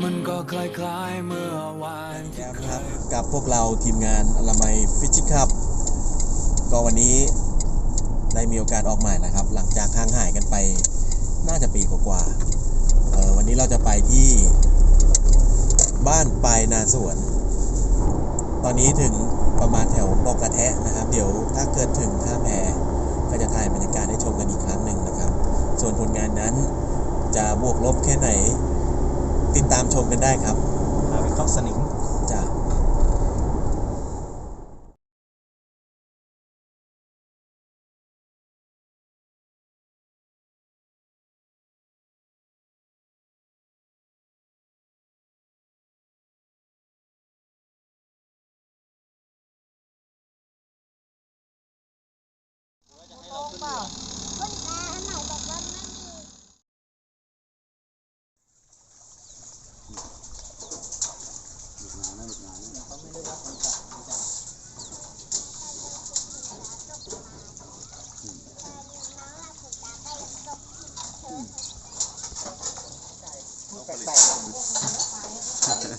มันก็คล้ายๆเมื่อวานที่แล้วเคนะครับยกับพวกเราทีมงานอลามัยฟิชชิคับ ก็วันนี้ได้มีโอกาสออกใหม่นะครับ หลังจากห่างหายกันไปน่าจะปีกว่าๆเออวันนี้เราจะไปที่บ้านปลายนาสวน ตอนนี้ถึงประมาณแถวปอกกระแทะนะครับ เดี๋ยวถ้าเกิดถึงท่าแพก็จะถ่ายบรรยากาศให้ชมกันอีกครั้งหนึ่งนะครับ ส่วนผลงานนั้นจะบวกลบแค่ไหน ติดตามชมกันได้ครับหาวิเคราะห์สนิง จ้ะ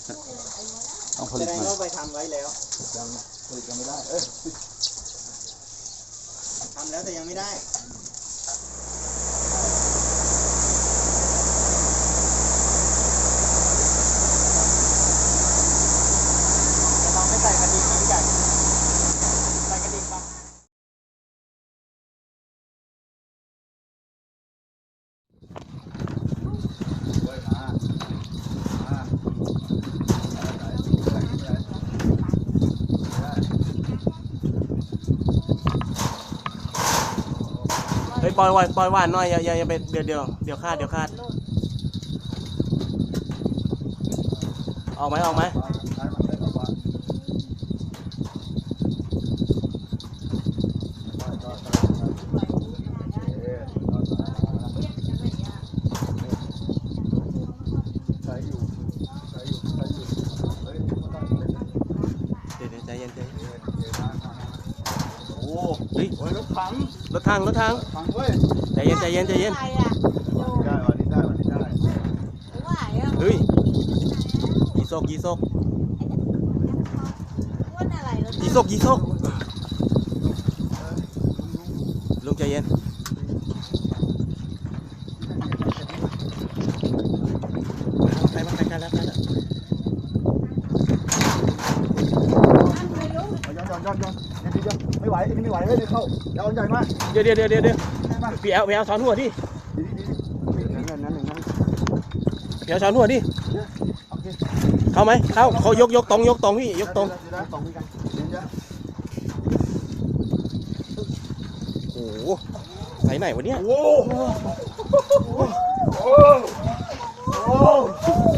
ต้องผลิตใหม่ไปทำไว้แล้วยังผลิตยังไม่ได้ เออทำแล้วแต่ยังไม่ได้ ลองไม่ใส่กระดิ่งนี้กันใส่กระดิ่งปะ เฮ้ย ปล่อยไว้ปล่อยหวานน้อยอย่าอย่าอย่าไปเดี๋ยวเดี๋ยวเดี๋ยวคาดเดี๋ยวคาดออกไหมออกไหมเดี๋ยวเดี๋ยวใจเย็นใจเย็น โอ้เฮ้ยโหรถถังรถทางรถทางถังเว้ยใจเย็นใจเย็นใจเย็นอะไรอะดูได้วันนี้ได้วันนี้ได้ว่าอะเฮ้ยยีโซกยีโซกอ้วนอะไรรถยีโซกยีโซกลุงใจเย็นไปมาไปกันแล้วไปแล้วย้อนย้อนย้อน ไม่ไหวอันนี้ไม่ไหวเลยเข้าย้อนใหญ่มากเดี๋ยวเดี๋ยวเดี๋ยวเดี๋ยวเดี๋ยวพี่แอลพี่แอลสอนหัวดิดีดีดีนั่นนั่นนั่นนั่นพี่แอลสอนหัวดิโอเคเข้าไหมเข้าเขายกยกตรงยกตรงพี่ยกตรงเดี๋ยวนะตรงนี้กันเดี๋ยวโอ้โหใส่ไหนวะเนี่ยโอ้โหโอ้โหโอ้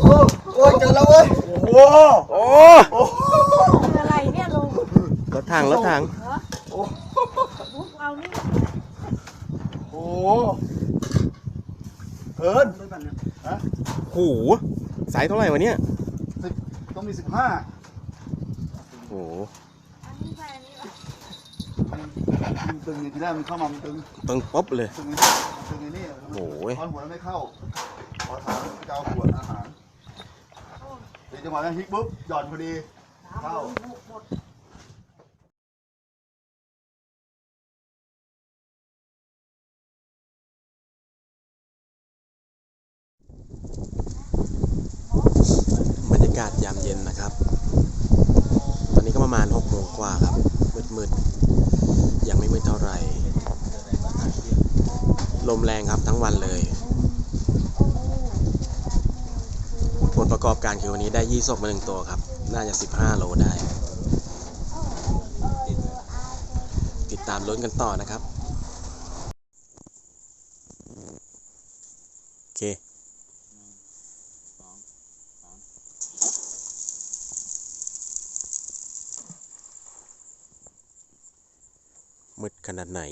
โหโอ้ยเจอแล้วเว้ยโอ้โห โอ้ อะไรเนี่ยลุง รถทางรถทาง ลุงเอานี่ โอ้เกินฮะโอ้โหสายเท่าไหร่วะเนี่ยสิบต้องมีสิบห้าโอ้โหอันนี้ใส่อันนี้เหรอมันตึงอย่างที่แรกมันเข้ามามันตึงตึงป๊บเลย ตึงนี่ตึงนี่โอ้ย ตอนหัวแล้วไม่เข้าขอถามจะเอาขวดอาหารเดี๋ยวจังหวะนั้นฮิกปุ๊บหย่อนพอดี เข้าบรรยากาศยามเย็นนะครับ ตอนนี้ก็ประมาณ6โมงกว่าครับ มืดๆ ยังไม่มืดเท่าไหร่ ลมแรงครับทั้งวันเลย ผลประกอบการคือวันนี้ได้ยี่สกมาหนึ่งตัวครับ น่าจะ 15 โลได้ ติดตามลุ้นกันต่อนะครับ โอเค มืดขนาดไหน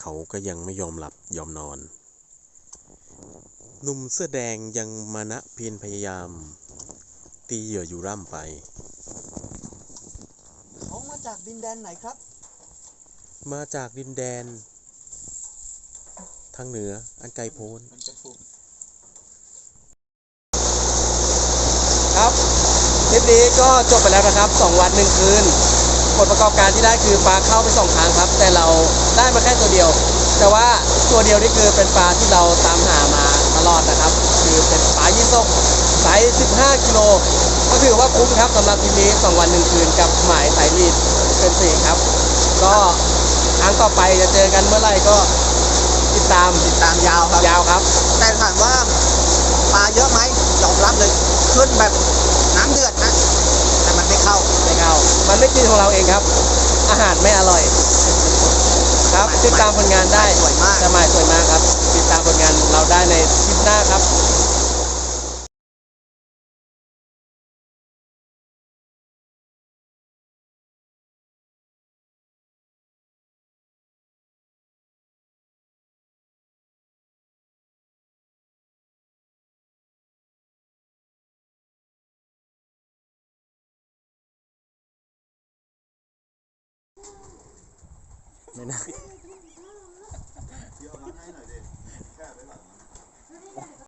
เขาก็ยังไม่ยอมหลับยอมนอน หนุ่มเสื้อแดงยังมานะเพียรพยายาม ตีเหยื่ออยู่ร่ำไป เขามาจากดินแดนไหนครับ มาจากดินแดน ทางเหนืออันไกลโพ้นมันจะถูกครับคลิปนี้ก็จบไปแล้วนะครับ 2 วัน 1 คืน ผลประกอบการที่ได้คือปลาเข้าไปสองครั้งครับ แต่เราได้มาแค่ตัวเดียว แต่ว่าตัวเดียวนี่คือเป็นปลาที่เราตามหามาตลอดนะครับ คือเป็นปลายี่สกไซส์15กิโลก็ถือว่าคุ้มครับสำหรับทีมนี้2วัน1คืนกับหมายสายลีดเป็นสี่ครับ ก็ครั้งต่อไปจะเจอกันเมื่อไหร่ก็ติดตามติดตามยาวครับ ยาวครับ แต่ถามว่าปลาเยอะไหมยอมรับเลยขึ้นแบบน้ำเดือดนะ แต่มันไม่เข้า ไม่เข้ามันไม่กินของเราเองครับ อาหารไม่อร่อย ครับติดตามผลงานได้สวยมากแต่หมายสวยมากครับ ติดตามผลงานเราได้ในคลิปหน้าครับ ไม่น่า